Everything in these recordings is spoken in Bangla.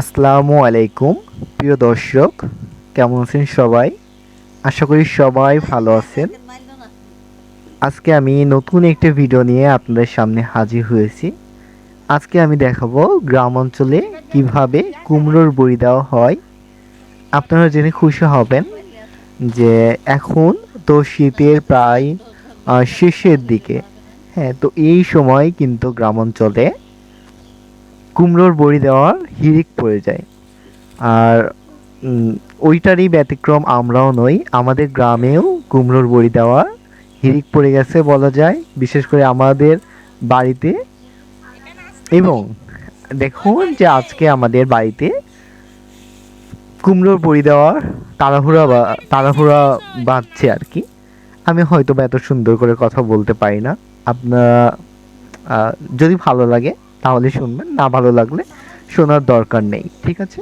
আসসালামু আলাইকুম, প্রিয় দর্শক, কেমন আছেন সবাই? আশা করি সবাই ভালো আছেন। আজকে আমি নতুন একটি ভিডিও নিয়ে আপনাদের সামনে হাজির হয়েছি। আজকে আমি দেখাবো গ্রাম অঞ্চলে কীভাবে কুমড়োর বড়ি দেওয়া হয়। আপনারা জেনে খুশি হবেন যে এখন তো শীতের প্রায় শেষের দিকে। হ্যাঁ তো এই সময় কিন্তু গ্রাম অঞ্চলে কুমড়োর বড়ি দেওয়ার হিড়িক পড়ে যায়। আর ওইটারই ব্যতিক্রম আমরাও নই, আমাদের গ্রামেও কুমড়োর বড়ি দেওয়ার হিড়িক পড়ে গেছে বলা যায়, বিশেষ করে আমাদের বাড়িতে। এবং দেখুন যে আজকে আমাদের বাড়িতে কুমড়োর বড়ি দেওয়ার তাড়াহুড়া বা, তাড়াহুড়া বাঁধছে আর কি। আমি হয়তো বা এত সুন্দর করে কথা বলতে পারি না। আপনারা যদি ভালো লাগে তাহলে শুনবেন, না ভালো লাগলে শোনার দরকার নেই, ঠিক আছে?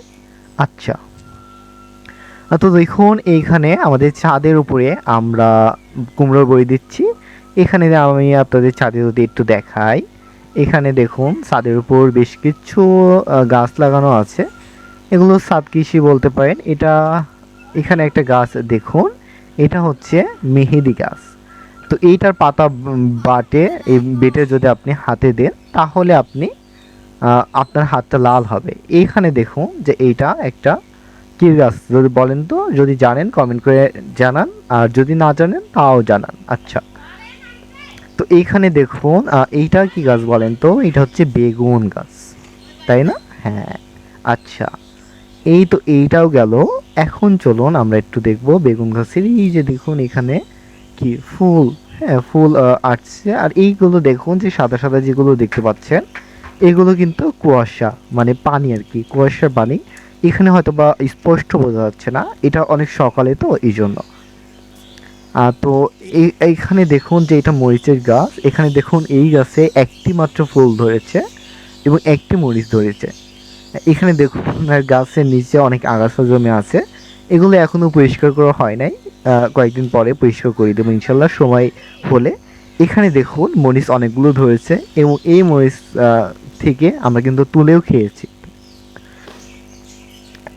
আচ্ছা। তো দেখুন, এইখানে আমাদের ছাদের উপরে আমরা কুমড়োর বড়ি দিচ্ছি। এখানে আমি আপনাদের ছাদে যদি একটু দেখাই, এখানে দেখুন, ছাদের উপর বেশ কিছু গাছ লাগানো আছে। এগুলো সাত কৃষি বলতে পারেন। এটা, এখানে একটা গাছ দেখুন, এটা হচ্ছে মেহেদি গাছ। তো এইটার পাতা বাটে, এই বেটে যদি আপনি হাতে দেন, তাহলে আপনি আপনার হাতটা লাল হবে। এইখানে দেখুন যে এইটা একটা কি গাছ যদি বলেন তো, যদি জানেন কমেন্ট করে জানান, আর যদি না জানেন, তাও জানান। আচ্ছা। তো এইখানে দেখুন এইটা কি গাছ বলেন তো? এটা হচ্ছে বেগুন গাছ। তাই না? হ্যাঁ। আচ্ছা। এই তো এইটাও গেল। এখন চলুন আমরা একটু দেখব বেগুন গাছের। এই যে দেখুন এখানে কি? ফুল হ্যাঁ ফুল আসছে। আর এইগুলো দেখুন যে সাদা সাদা যেগুলো দেখতে পাচ্ছেন, এগুলো কিন্তু কুয়াশা মানে পানি আর কি, কুয়াশার পানি। এখানে হয়তো বা স্পষ্ট বোঝা যাচ্ছে না, এটা অনেক সকালে তো এই জন্য তো এই, এইখানে দেখুন যে এটা মরিচের গাছ, এখানে দেখুন এই গাছে একটি মাত্র ফুল ধরেছে এবং একটি মরিচ ধরেছে। এখানে দেখুন গাছের নিচে অনেক আগাছা জমে আছে, এগুলো এখনও পরিষ্কার করা হয় নাই। কয়েকদিন পরে পরিষ্কার করে দেবো, ইনশাল্লাহ। সময় হলে এখানে দেখুন, মরিচ অনেকগুলো ধরেছে এবং এই মরিচ থেকে আমরা কিন্তু তুলেও খেয়েছি।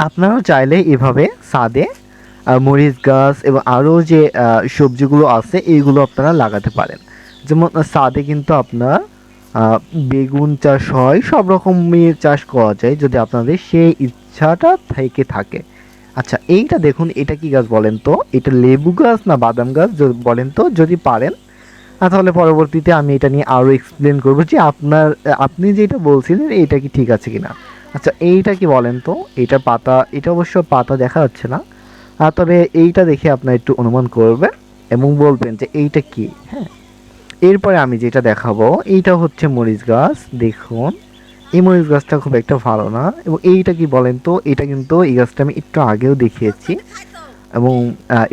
আপনারাও চাইলে এভাবে সাদে মরিচ, গাছ এবং আরও যে সবজিগুলো আছে, এইগুলো আপনারা লাগাতে পারেন। যেমন সাদে কিন্তু আপনার বেগুন চাষ হয়, সব রকমের চাষ করা যায় যদি আপনাদের সেই ইচ্ছাটা থেকে থাকে। আচ্ছা এইটা দেখুন, এটা কি গাছ বলেন তো? এটা লেবু গাছ না বাদাম গাছ বলেন তো? যদি পারেন তাহলে পরবর্তীতে আমি এটা নিয়ে আরও এক্সপ্লেন করব যে আপনার আপনি যেটা বলছিলেন এটা কি ঠিক আছে কিনা? আচ্ছা এইটা কি বলেন তো? এইটার পাতা, এটা অবশ্য পাতা দেখা যাচ্ছে না। তবে এইটা দেখে আপনার একটু অনুমান করবেন এবং বলবেন যে এইটা কি হ্যাঁ? এরপরে আমি যেটা দেখাবো, এইটা হচ্ছে মরিচ গাছ, দেখুন। এই মরিচ গাছটা খুব একটা ভালো না। এবং এইটা কি বলেন তো, এটা কিন্তু এই গাছটা আমি একটু আগেও দেখিয়েছি। এবং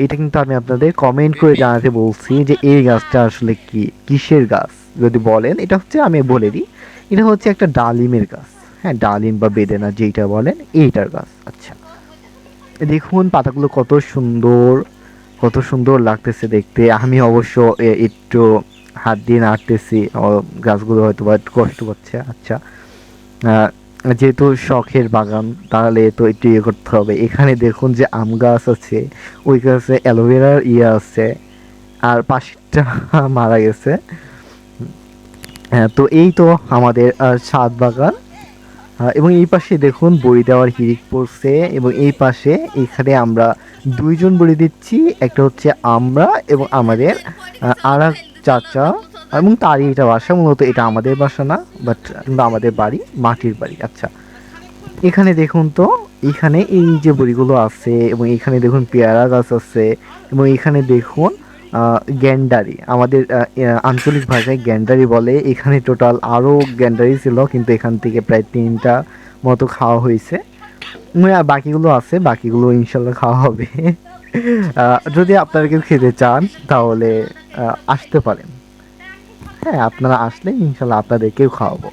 এটা কিন্তু আমি আপনাদের কমেন্ট করে জানাতে বলছি যে এই গাছটা আসলে কি, কিসের গাছ? যদি বলেন, এটা হচ্ছে আমি বলে দিই, এটা হচ্ছে একটা ডালিমের গাছ। হ্যাঁ ডালিম বা বেদেনা যেইটা বলেন, এইটার গাছ। আচ্ছা। দেখুন, পাতাগুলো কত সুন্দর কত সুন্দর লাগতেছে দেখতে। আমি অবশ্য একটু হাত দিয়ে নাড়তেছি। গাছগুলো হয়তো বা একটু কষ্ট পাচ্ছে। আচ্ছা। যেহেতু শখের বাগান, তাহলে তো একটু ইয়ে করতে হবে। এখানে দেখুন যে আম গাছ আছে, ওই গাছে অ্যালোভেরার ইয়ে আছে, আর পাশেরটা মারা গেছে। হ্যাঁ তো এই তো আমাদের ছাদ বাগান। এবং এই পাশে দেখুন বড়ি দেওয়ার হিরিক পড়ছে, এবং এই পাশে এখানে আমরা দুইজন বড়ি দিচ্ছি, একটা হচ্ছে আমরা এবং আমাদের আর চাচা। এবং তারই এটা বাসা, মূলত এটা আমাদের বাসা না বাট আমাদের বাড়ি, মাটির বাড়ি আচ্ছা। এখানে দেখুন তো, এখানে এই যে বড়িগুলো আছে, এবং এখানে দেখুন পেয়ারা গাছ আছে, এবং এখানে দেখুন গ্যান্ডারি। আমাদের আঞ্চলিক ভাষায় গ্যান্ডারি বলে। এখানে টোটাল আরও গ্যান্ডারি ছিল, কিন্তু এখান থেকে প্রায় তিনটা মতো খাওয়া হয়েছে। বাকিগুলো আছে, বাকিগুলো ইনশাল্লাহ খাওয়া হবে। যদি আপনারা কেউ খেতে চান, তাহলে আসতে পারেন। হ্যাঁ আপনারা আসলে ইনশাল্লাহ আপনাদেরকেও খাওয়াবো।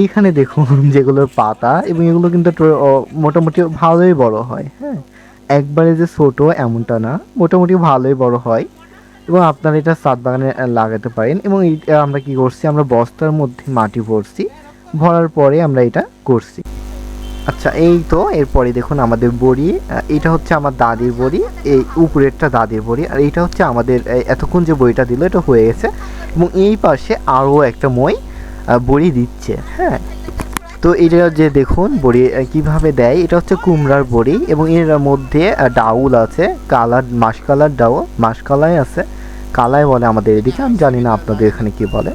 এইখানে দেখুন যেগুলোর পাতা এবং এগুলো কিন্তু মোটামুটি ভালোই বড় হয় হ্যাঁ। একবারে যে ছোট এমনটা না, মোটামুটি ভালোই বড় হয় এবং আপনারা এটা সাত বাগানে লাগাতে পারেন এবং আমরা কি করছি, আমরা বস্তার মধ্যে মাটি ভরছি, ভরার পরে আমরা এটা করছি। আচ্ছা এই তো, এরপরে দেখুন আমাদের বড়ি এটা হচ্ছে আমার দাদির বড়ি, এই উপরেরটা দাদির বড়ি, আর এটা হচ্ছে আমাদের এতক্ষণ যে বইটা দিল, এটা হয়ে গেছে, এবং এই পাশে আরও একটা মই বড়ি দিচ্ছে হ্যাঁ। তো এটা যে দেখুন, বড়ি কীভাবে দেয়, এটা হচ্ছে কুমড়ার বড়ি, এবং এর মধ্যে ডাউল আছে, কালার, মাসকালার ডাউল, মাসকালাই আছে, কালাই বলে আমাদের এদিকে, আমি জানি না আপনাদের এখানে কি বলে।